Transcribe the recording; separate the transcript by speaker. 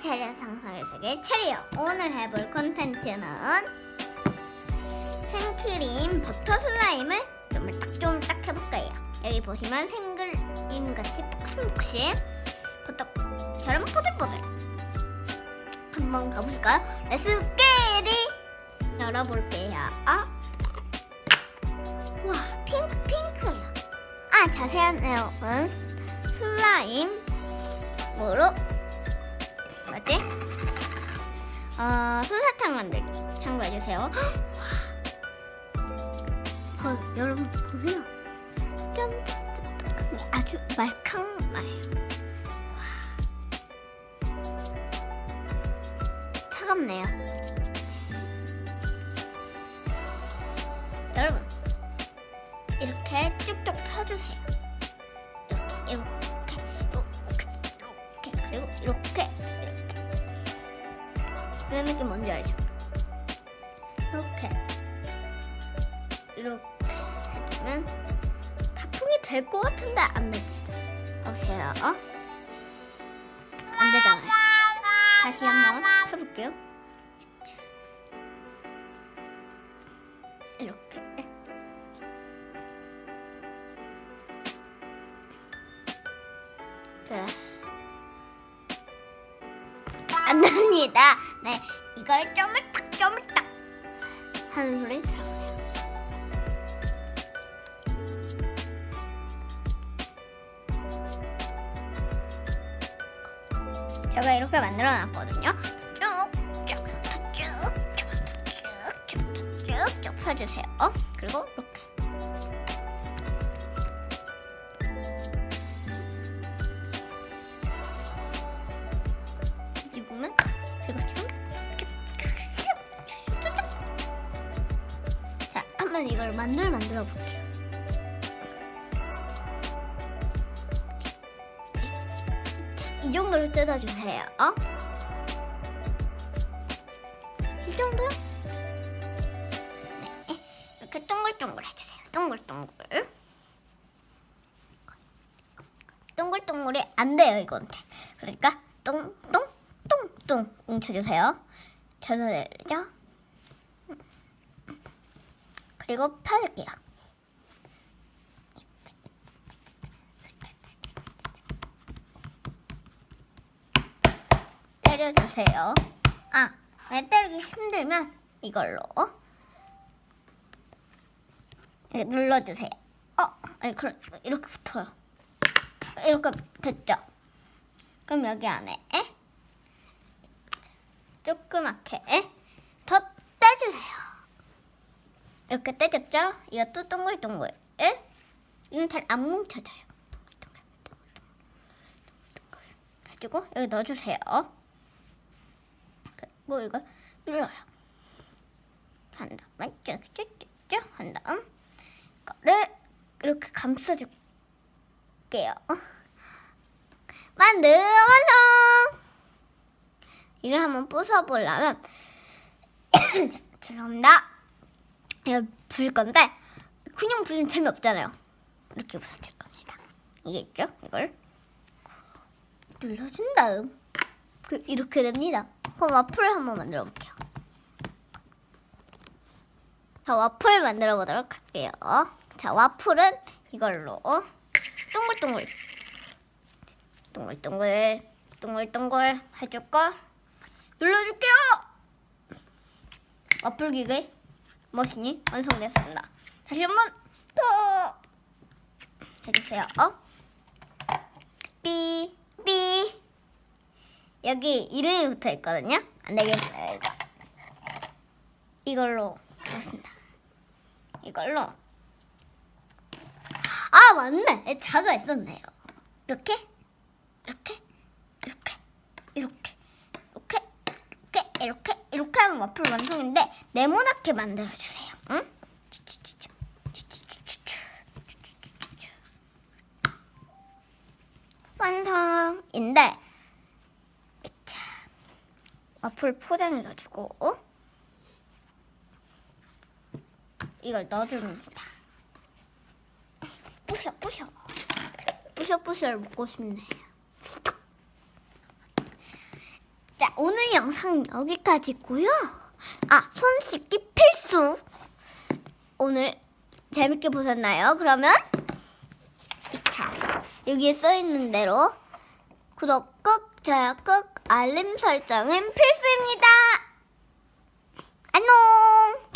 Speaker 1: 체리 상상의 세계 체리요. 오늘 해볼 콘텐츠는 생크림 버터 슬라임을 쪼물딱쪼물딱 해볼 거예요. 여기 보시면 생크림 같이 폭신폭신 버터처럼 포들포들. 한번 가보실까요? 겟이 열어볼게요. 아, 와 핑크 핑크예요. 아 자세한 내용은 스- 슬라임으로 어, 솜사탕 만들기 참고해주세요. 어, 여러분 보세요. 좀 딱딱하게 아주 말캉말해요. 와. 차갑네요. 여러분 이렇게 쭉쭉 펴주세요. 이렇게 이렇게 이렇게 이렇게 그리고 이렇게 이렇게 이런 느낌 뭔지 알죠? 이렇게 이렇게 해주면 가풍이 될 것 같은데 안 됩니다. 보세요. 어? 안 되잖아요. 다시 한번 해볼게요. 이렇게. 자. 안 됩니다. 네, 이걸 쪼물딱 쪼물딱 하는 소리 들어보세요. 제가 이렇게 만들어 놨거든요. 쭉쭉쭉쭉쭉쭉쭉 펴주세요. 그리고 이렇게. 자, 한번 이걸 만들 만들어 볼게요. 자, 이 정도로 뜯어주세요. 이 정도요? 네, 이렇게 동글동글 해주세요. 동글동글. 동글동글이 안 돼요, 이건. 그러니까 똥 똥 똥 똥 뭉쳐주세요. 전화되죠? 그리고 펴줄게요. 때려주세요. 아, 만약 때리기 힘들면 이걸로 이렇게 눌러주세요. 어, 아니 그럼 이렇게 붙어요. 이렇게 됐죠? 그럼 여기 안에 조그맣게 더 떼주세요. 이렇게 떼졌죠? 이것도 동글동글. 이건 잘 안 뭉쳐져요. 동글동글. 해주고 여기 넣어주세요. 그리고 이걸 눌러요. 한 다음에 쭉쭉쭉쭉 한 다음 이거를 이렇게 감싸줄게요. 만들 완성! 이걸 한번 부숴보려면 자, 죄송합니다. 이걸 부을 건데 그냥 부으면 재미없잖아요. 이렇게 부숴줄 겁니다. 이게 있죠? 이걸 눌러준 다음 그 이렇게 됩니다. 그럼 와플을 한번 만들어 볼게요. 자, 와플 만들어 보도록 할게요. 자, 와플은 이걸로 동글동글 동글동글 동글동글 해줄 거 눌러줄게요. 와플 기계 머신이 완성되었습니다. 다시 한 번 더 해주세요. 삐, 삐. 여기 이름이 붙어 있거든요. 안 되겠어요. 이걸로 하겠습니다. 이걸로. 아, 맞네. 자가 있었네요. 이렇게, 이렇게, 이렇게, 이렇게, 이렇게, 이렇게, 이렇게, 이렇게 하면 와플 완성인데 네모나게 만들어 주세요. 응? 완성인데 자, 와플 포장해가지고 이걸 넣어줍니다. 부셔 부셔 부셔 부셔 먹고 싶네요. 자, 오늘 영상 여기까지고요. 아, 손 씻기 필수. 오늘 재밌게 보셨나요? 그러면 자, 여기에 써 있는 대로 구독 꾹, 좋아요 꾹, 알림 설정은 필수입니다. 안녕.